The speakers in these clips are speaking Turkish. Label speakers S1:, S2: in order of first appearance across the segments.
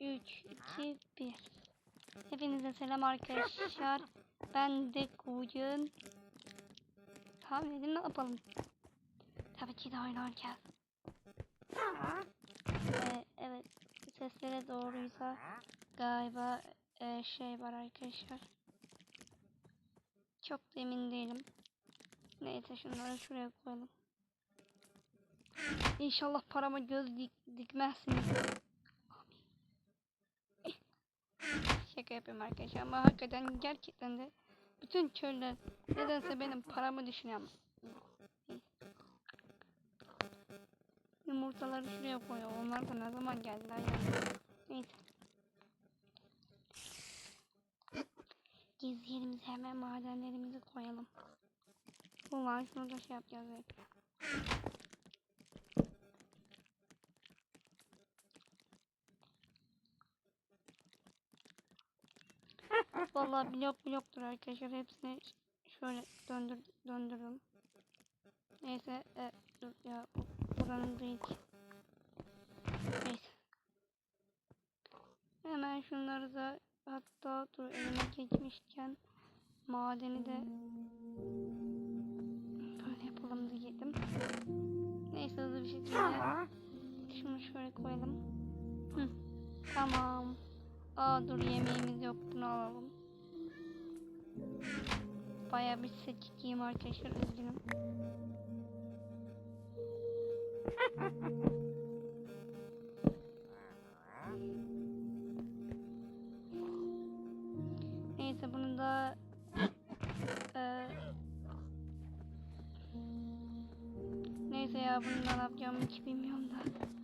S1: 3, 2, 1. Hepinize selam arkadaşlar. Ben de bugün tahmin edin ne yapalım? Tabii ki de oynayacağız. Ee, evet seslere doğruysa galiba e, şey var arkadaşlar. Çok da emin değilim. Neyse şunları şuraya koyalım. İnşallah parama göz dik dikmezsiniz. Şaka yapıyorum arkadaşlar ama hakikaten gerçekten de bütün köylüler nedense benim paramı düşünüyor ama. Yumurtaları şuraya koyuyor. Onlar da ne zaman geldiler yani. Neyse. Gizli yerimize hemen madenlerimizi koyalım. Ulan şunu da şey yapacağız bekle. Vallahi blok bloktur arkadaşlar. Hepsini şöyle döndür döndürürüm. Neyse e, dur ya bu- buranın değil. Neyse. Hemen şunları da hatta dur elime geçmişken madeni de böyle yapalım diyelim. Neyse hızlı bir şekilde şunu şöyle koyalım. Hı, tamam. Aa dur yemeğimiz yok bunu alalım. Baya bir seçiciyim arkadaşlar üzgünüm. Neyse bunu da eee, Neyse ya bunu da yapacağımı hiç bilmiyorum da.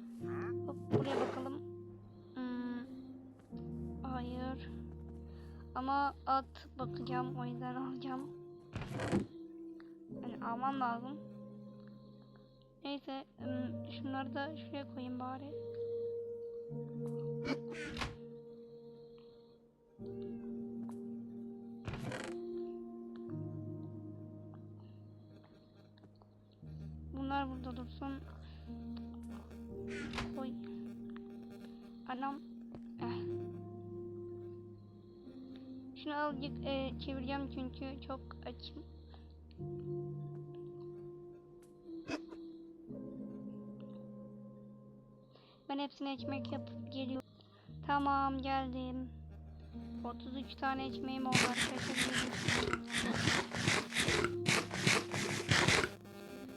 S1: Ama at bakacağım o yüzden alacağım. Yani almam lazım. Neyse şunları da şuraya koyayım bari. Bunlar burada dursun. Koy. Anam. Şunu azıcık e, çevireceğim çünkü çok açım. Ben hepsine ekmek yapıp geliyorum. Tamam geldim. 33 tane ekmeğim oldu arkadaşlar.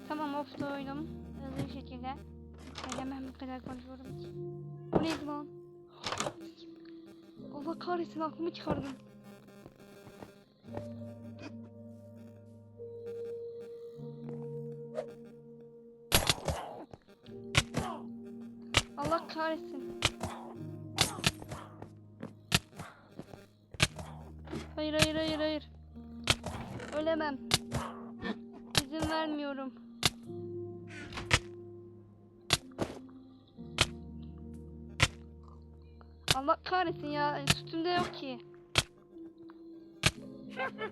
S1: Tamam of doydum. Hızlı bir şekilde. Hemen bu kadar konuşuyorum ki. Bu neydi lan? Allah kahretsin aklımı çıkardım. Allah kahretsin. Hayır hayır hayır hayır. Ölemem. İzin vermiyorum. Allah kahretsin ya. Üstümde yok ki. Ne abi hayır.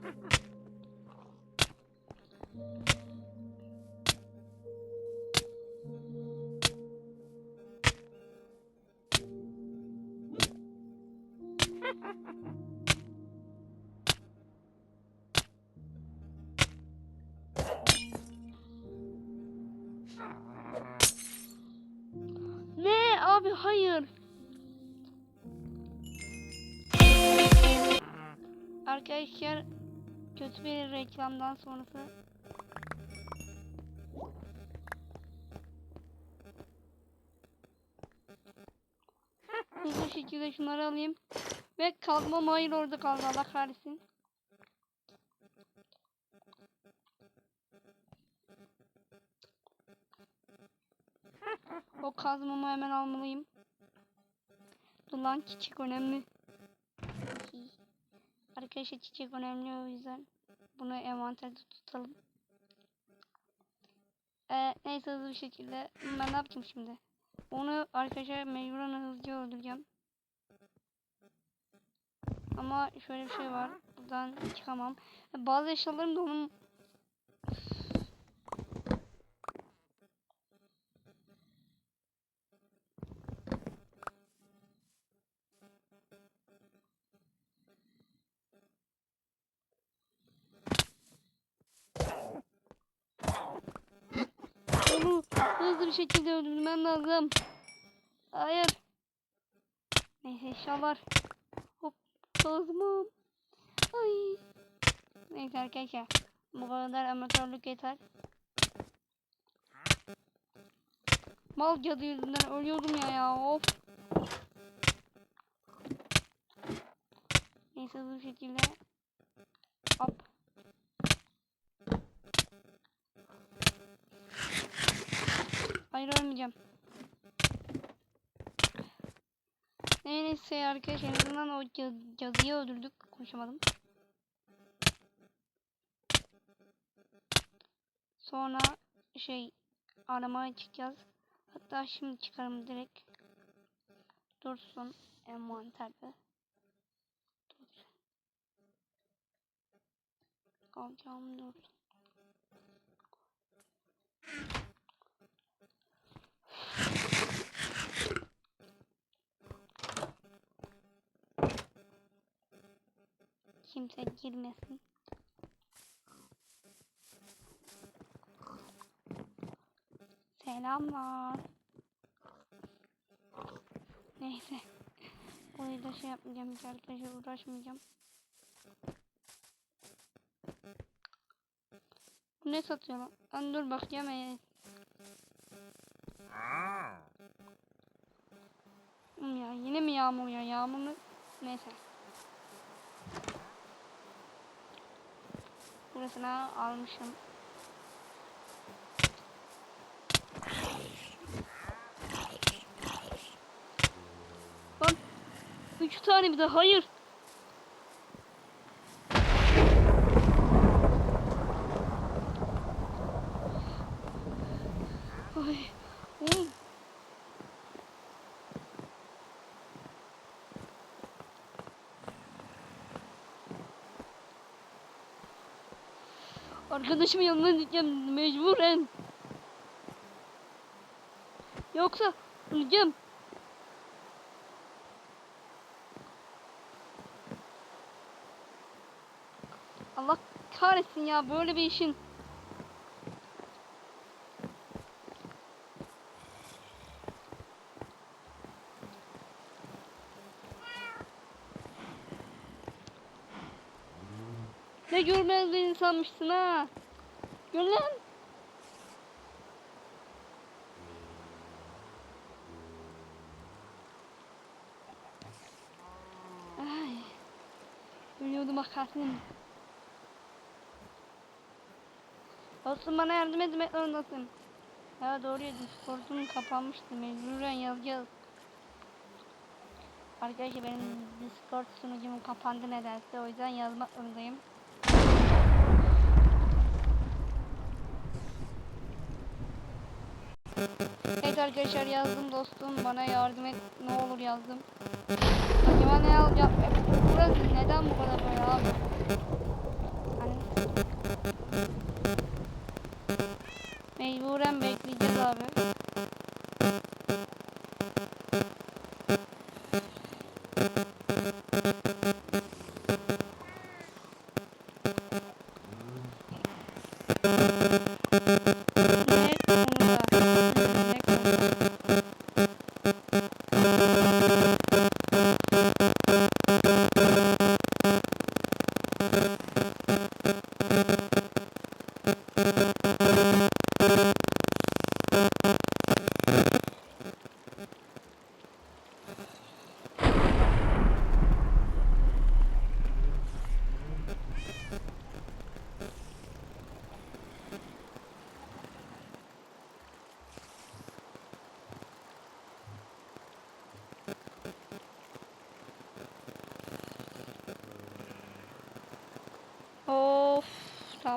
S1: Arkadaşlar kötü bir reklamdan sonrası hızlı şekilde şunları alayım ve kalkmam hayır orada kaldı Allah kahretsin. O kazmamı hemen almalıyım. Dur lan çiçek önemli. Arkadaşlar çiçek önemli o yüzden bunu envanterde tutalım. Ee, neyse hızlı bir şekilde ben ne yapacağım şimdi? Onu arkadaşlar mecburen hızlıca öldüreceğim. Ama şöyle bir şey var. Buradan çıkamam. Bazı eşyalarım da onun Hızlı bir şekilde öldürmem lazım. Hayır. Neyse inşallah. Hop kazmam. Ay. Neyse arkadaşlar. Bu kadar amatörlük yeter. Mal cadı yüzünden ölüyordum ya ya of. Neyse hızlı bir şekilde. Hop. Hayır ölmeyeceğim. Neyse arkadaşlar en azından o cad- cadıyı öldürdük. Konuşamadım. Sonra şey aramaya çıkacağız. Hatta şimdi çıkarım direkt. Dursun envanterde. Dursun. Kalacağım dursun. Kimse girmesin. Selamlar. Neyse. Burayı da şey yapmayacağım. Hiç arkadaşlar uğraşmayacağım. Bu ne satıyor lan? Lan dur bakacağım. Ee. Hmm Ya yine mi yağmur ya? Yağmur mu? Neyse. Burasına almışım. Lan. Üç tane bir de hayır. Ay. Oğlum. Arkadaşımın yanına gideceğim mecburen. Yoksa öleceğim. Allah kahretsin ya böyle bir işin. Ne görmez bir insanmışsın ha. Gör lan. Ay. Ölüyordum akarsın. Olsun bana yardım etmek zorundasın. Ya doğru ya Discord'um kapanmıştı. Mecburen yazacağız. Arkadaşlar benim Discord sunucum kapandı nedense. O yüzden yazmak zorundayım. Evet arkadaşlar yazdım dostum. Bana yardım et. Ne olur yazdım. Acaba ne alacağım? Burası neden bu kadar böyle abi? Hani... Mecburen bekleyeceğiz abi.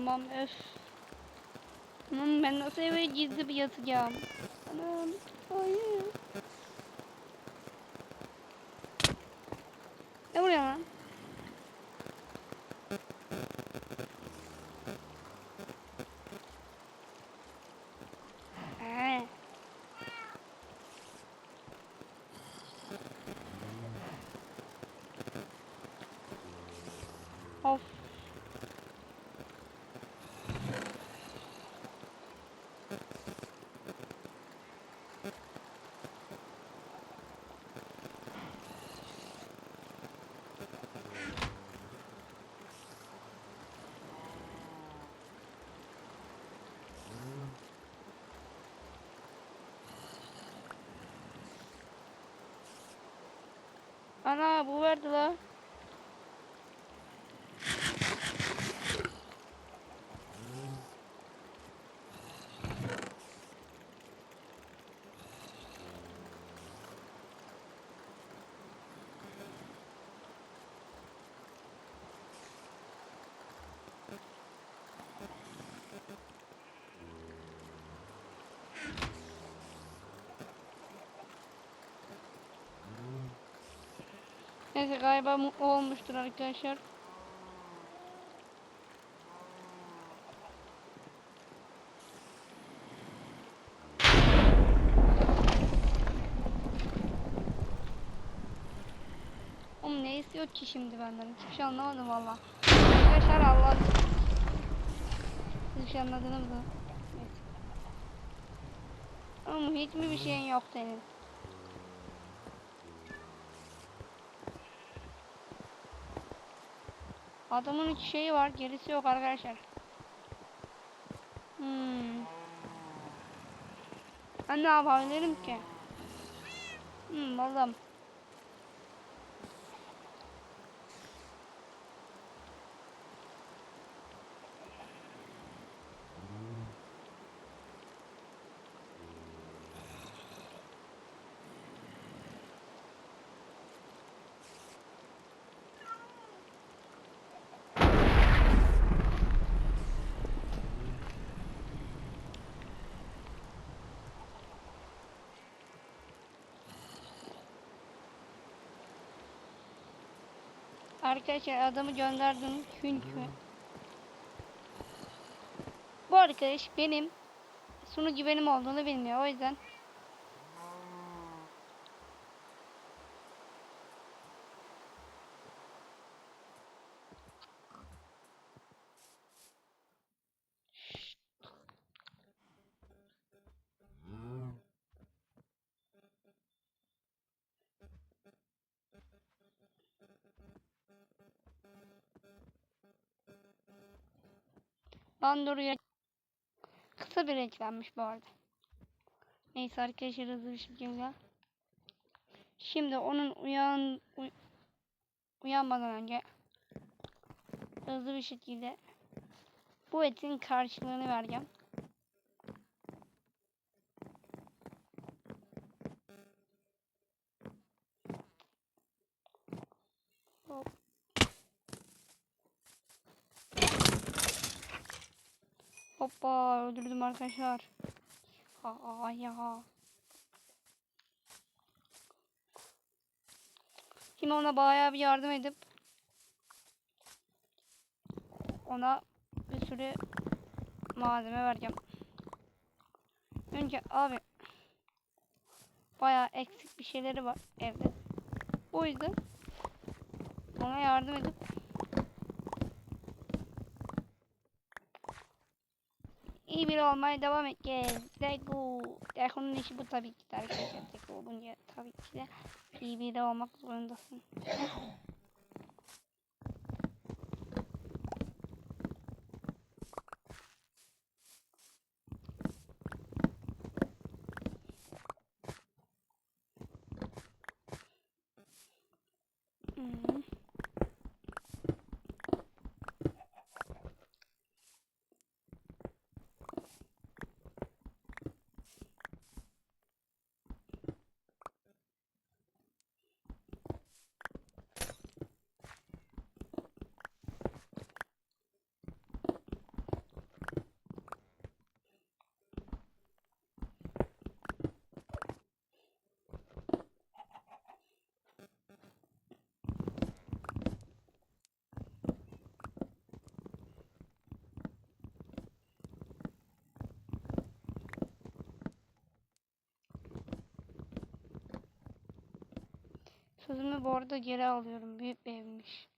S1: Tamam öf. Hmm, ben nasıl eve gizli bir yatacağım? Anam hayır. Ne buraya lan? Ee. Of. Ana bu verdi la. Neyse galiba mutlu olmuştur arkadaşlar. Oğlum ne istiyor ki şimdi benden? Hiçbir şey anlamadım valla. Arkadaşlar Allah. Siz bir şey anladınız mı? Oğlum hiç mi bir şeyin yok senin? Adamın üç şeyi var, gerisi yok arkadaşlar. Hmm. Ben ne yapabilirim ki? Hmm, vallahi. Arkadaşlar adamı gönderdim çünkü bu arkadaş benim sunucu benim olduğunu bilmiyor. O yüzden Lan duruyor. Kısa bir reklammış bu arada. Neyse arkadaşlar hızlı bir şekilde. Şimdi onun uyan uy- uyanmadan önce hızlı bir şekilde bu etin karşılığını vereceğim. Hoppa öldürdüm arkadaşlar. Aa ya. Şimdi ona bayağı bir yardım edip ona bir sürü malzeme vereceğim. Önce abi bayağı eksik bir şeyleri var evde. O yüzden ona yardım edip iyi biri olmaya devam edeceğiz. Lego. Deko'nun işi bu tabii ki de arkadaşlar. Deko olunca tabii ki de iyi biri olmak zorundasın. Sözümü bu arada geri alıyorum. Büyük bir evmiş.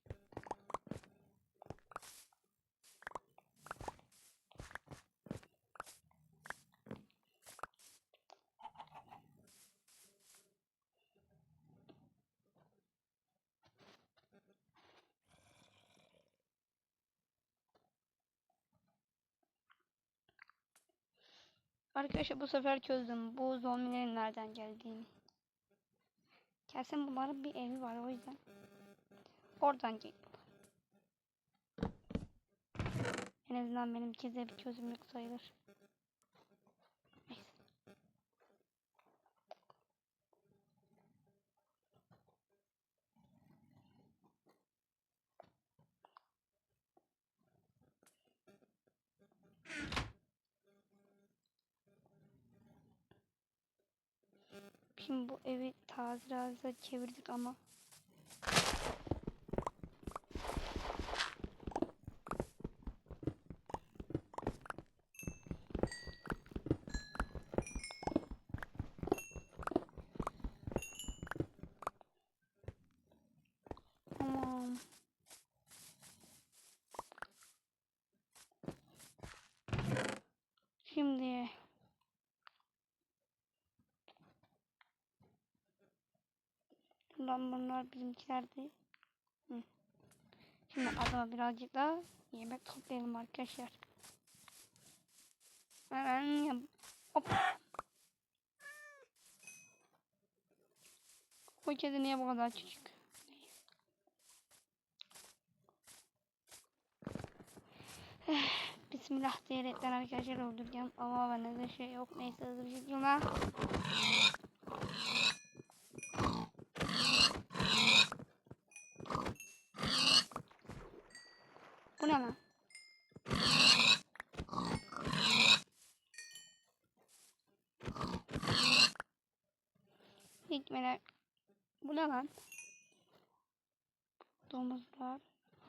S1: Arkadaşlar bu sefer çözdüm bu zombilerin nereden geldiğini. Kesin bunların bir evi var o yüzden. Oradan geliyorlar. En azından benimki de bir çözümlük sayılır. Şimdi bu evi taziratı çevirdik ama. Şimdi Lan bunlar bizimkilerdi. Hı. Şimdi adama birazcık daha yemek toplayalım arkadaşlar. Hemen. Hop. Bu kedi niye bu kadar küçük? Bismillah diyerekten arkadaşlar öldüreceğim ama bende de şey yok neyse hızlı bir şekilde Bu ne lan? Hikmeler. Bu ne lan? Domuzlar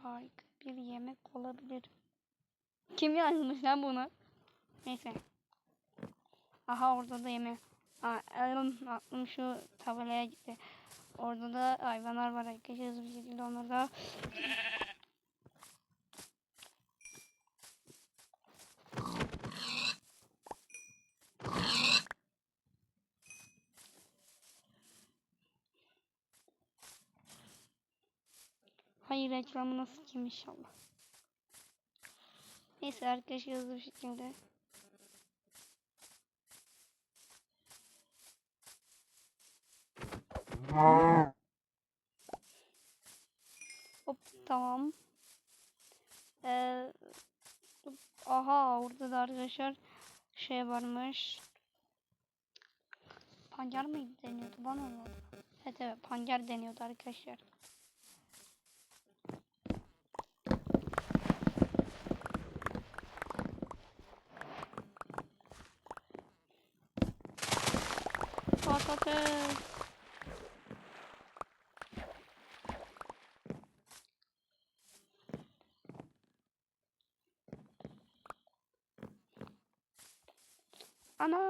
S1: harika bir yemek olabilir. Kim yazmış lan bunu? Neyse. Aha orada da yemek. Aa, aklım şu tabelaya gitti. Orada da hayvanlar var arkadaşlar hızlı bir şekilde onları da Hayır reklamı nasıl kim inşallah. Neyse arkadaşlar hızlı bir şekilde. Hop tamam. Ee, aha orada da arkadaşlar şey varmış. Pancar mı deniyordu bana mı? Evet evet pancar deniyordu arkadaşlar.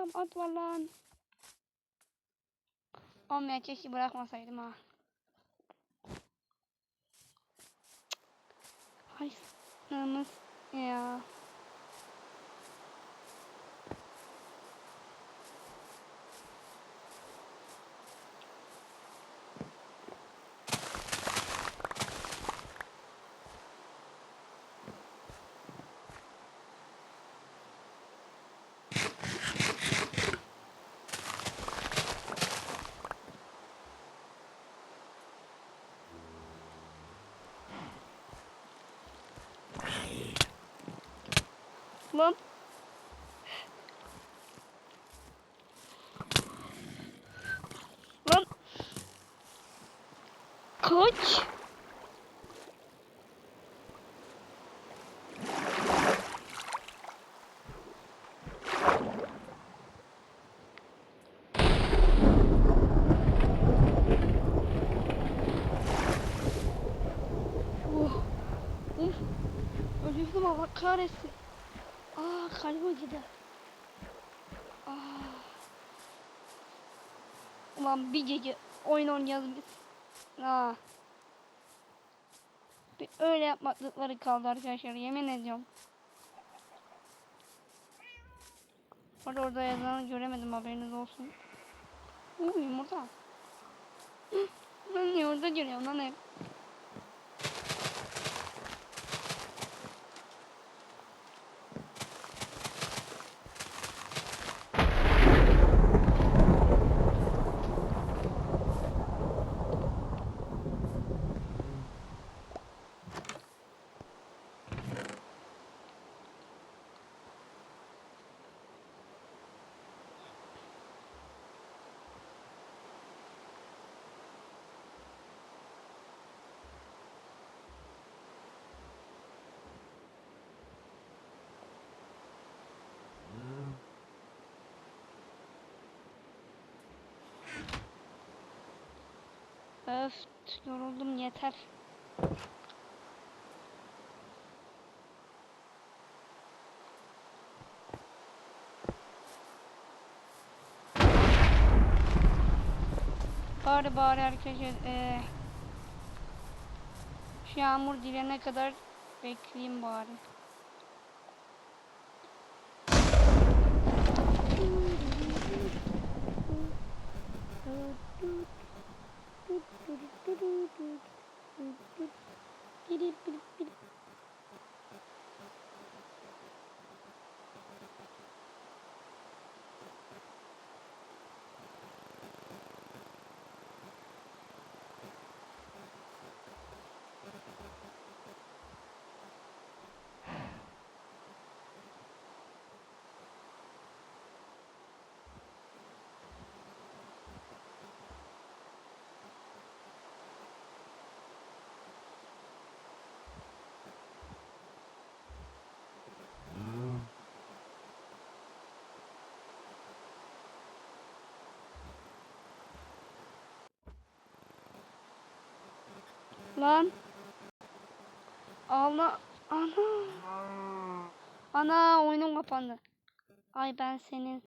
S1: Anam at var lan. Olmayan keşke bırakmasaydım ha. Hay namus ya. Lan. Lan. Kaç. Oh. Ölüyordum Allah kahretsin. Kalbim acıdı. Aa. Ulan bir gece oyun oynayacağız biz. Aa. Bir öyle yapmaklıkları kaldı arkadaşlar yemin ediyorum. Orada orada yazanı göremedim haberiniz olsun. Uuu yumurta. Ben yumurta görüyorum lan hep. Öf yoruldum yeter. Bari bari arkadaşlar eee şu yağmur dilene kadar bekleyeyim bari. Gidip gidip Lan. Allah. Ana. Ana oyunum kapandı. Ay ben senin